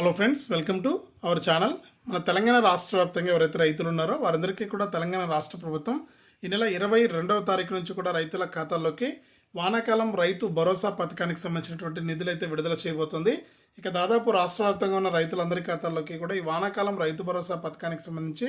Hello friends welcome to our channel మన తెలంగాణ రాష్ట్ర వ్యాప్తంగా ఎవరైతే రైతులు ఉన్నారో వారందరికీ కూడా తెలంగాణ రాష్ట్ర ప్రభుత్వం ఈ నెల ఇరవై రెండవ తారీఖు నుంచి కూడా రైతుల ఖాతాల్లోకి వానాకాలం రైతు భరోసా పథకానికి సంబంధించినటువంటి నిధులు అయితే విడుదల చేయబోతుంది. ఇక దాదాపు రాష్ట్ర వ్యాప్తంగా ఉన్న రైతులందరి ఖాతాల్లోకి కూడా ఈ వానాకాలం రైతు భరోసా పథకానికి సంబంధించి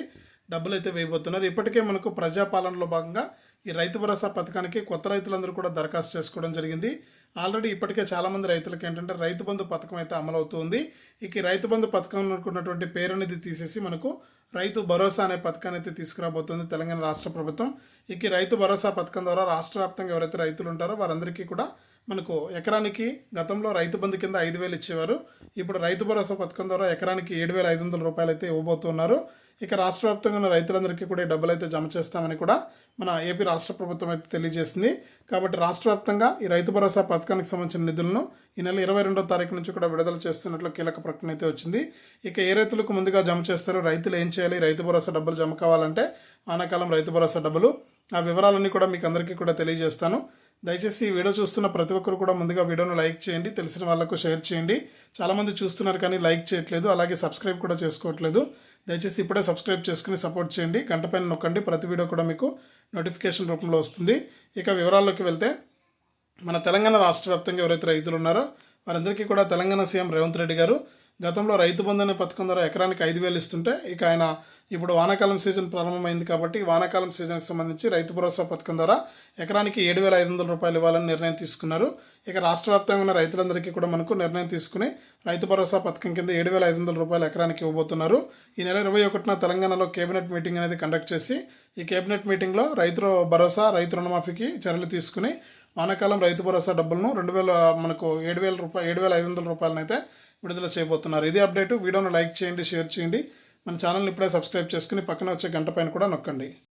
డబ్బులు అయితే వేయబోతున్నారు. ఇప్పటికే మనకు ప్రజాపాలనలో భాగంగా ఈ రైతు భరోసా పథకానికి కొత్త రైతులందరూ కూడా దరఖాస్తు చేసుకోవడం జరిగింది. ఆల్రెడీ ఇప్పటికే చాలామంది రైతులకు ఏంటంటే రైతు బంధు పథకం అయితే అమలవుతుంది. ఇక రైతు బంధు పథకం అనుకున్నటువంటి పేరు అనేది తీసేసి మనకు రైతు భరోసా అనే పథకాన్ని అయితే తీసుకురాబోతుంది తెలంగాణ రాష్ట్ర ప్రభుత్వం. ఇక రైతు భరోసా పథకం ద్వారా రాష్ట్ర వ్యాప్తంగా ఎవరైతే రైతులు ఉంటారో వారందరికీ కూడా మనకు ఎకరానికి గతంలో రైతు బంధు కింద ఐదు వేలు ఇచ్చేవారు. ఇప్పుడు రైతు భరోసా పథకం ద్వారా ఎకరానికి ఏడు వేల ఐదు వందల రూపాయలు అయితే ఇవ్వబోతున్నారు. ఇక రాష్ట్ర వ్యాప్తంగా ఉన్న రైతులందరికీ కూడా డబ్బులు అయితే జమ చేస్తామని కూడా మన ఏపీ రాష్ట్ర ప్రభుత్వం అయితే తెలియజేసింది. కాబట్టి రాష్ట్ర వ్యాప్తంగా ఈ రైతు భరోసా పథకానికి సంబంధించిన నిధులను ఈ నెల ఇరవై రెండో తారీఖు నుంచి కూడా విడుదల చేస్తున్నట్లు కీలక ప్రకటన అయితే వచ్చింది. ఇక ఏ రైతులకు ముందుగా జమ చేస్తారో రైతులు ఏం చేయాలి రైతు భరోసా డబ్బులు జమ కావాలంటే ఆనాకాలం రైతు భరోసా డబ్బులు ఆ వివరాలన్నీ కూడా మీకు అందరికీ కూడా తెలియజేస్తాను. దయచేసి ఈ వీడియో చూస్తున్న ప్రతి ఒక్కరు కూడా ముందుగా వీడియోను లైక్ చేయండి తెలిసిన వాళ్ళకు షేర్ చేయండి. చాలామంది చూస్తున్నారు కానీ లైక్ చేయట్లేదు అలాగే సబ్స్క్రైబ్ కూడా చేసుకోవట్లేదు. దయచేసి ఇప్పుడే సబ్స్క్రైబ్ చేసుకుని సపోర్ట్ చేయండి. గంట పైన నొక్కండి ప్రతి వీడియో కూడా మీకు నోటిఫికేషన్ రూపంలో వస్తుంది. ఇక వివరాల్లోకి వెళ్తే మన తెలంగాణ రాష్ట్ర వ్యాప్తంగా ఎవరైతే రైతులు ఉన్నారో వారందరికీ కూడా తెలంగాణ సీఎం రేవంత్ రెడ్డి గారు గతంలో రైతు బంధు అనే పథకం ద్వారా ఎకరానికి ఐదు వేలు ఇస్తుంటే ఇక ఆయన ఇప్పుడు వానాకాలం సీజన్ ప్రారంభమైంది కాబట్టి వానాకాలం సీజన్కి సంబంధించి రైతు భరోసా పథకం ద్వారా ఎకరానికి ఏడు వేల ఐదు వందల రూపాయలు ఇవ్వాలని నిర్ణయం తీసుకున్నారు. ఇక రాష్ట్ర వ్యాప్తంగా ఉన్న రైతులందరికీ కూడా మనకు నిర్ణయం తీసుకుని రైతు భరోసా పథకం కింద ఏడు వేల ఐదు వందల రూపాయలు ఎకరానికి ఇవ్వబోతున్నారు. ఈ నెల ఇరవై ఒకటిన తెలంగాణలో కేబినెట్ మీటింగ్ అనేది కండక్ట్ చేసి ఈ కేబినెట్ మీటింగ్లో రైతు భరోసా రైతు రుణమాఫీకి చర్యలు తీసుకుని వానాకాలం రైతు భరోసా డబ్బులను రెండు వేల మనకు ఏడు వేల రూపాయలు ఏడు వేల ఐదు వందల రూపాయలనైతే విడుదల చేయబోతున్నారు. ఇదే అప్డేటు. వీడియోను లైక్ చేయండి షేర్ చేయండి. మన ఛానల్ని ఇప్పుడే సబ్స్క్రైబ్ చేసుకుని పక్కన వచ్చే గంట పైన కూడా నొక్కండి.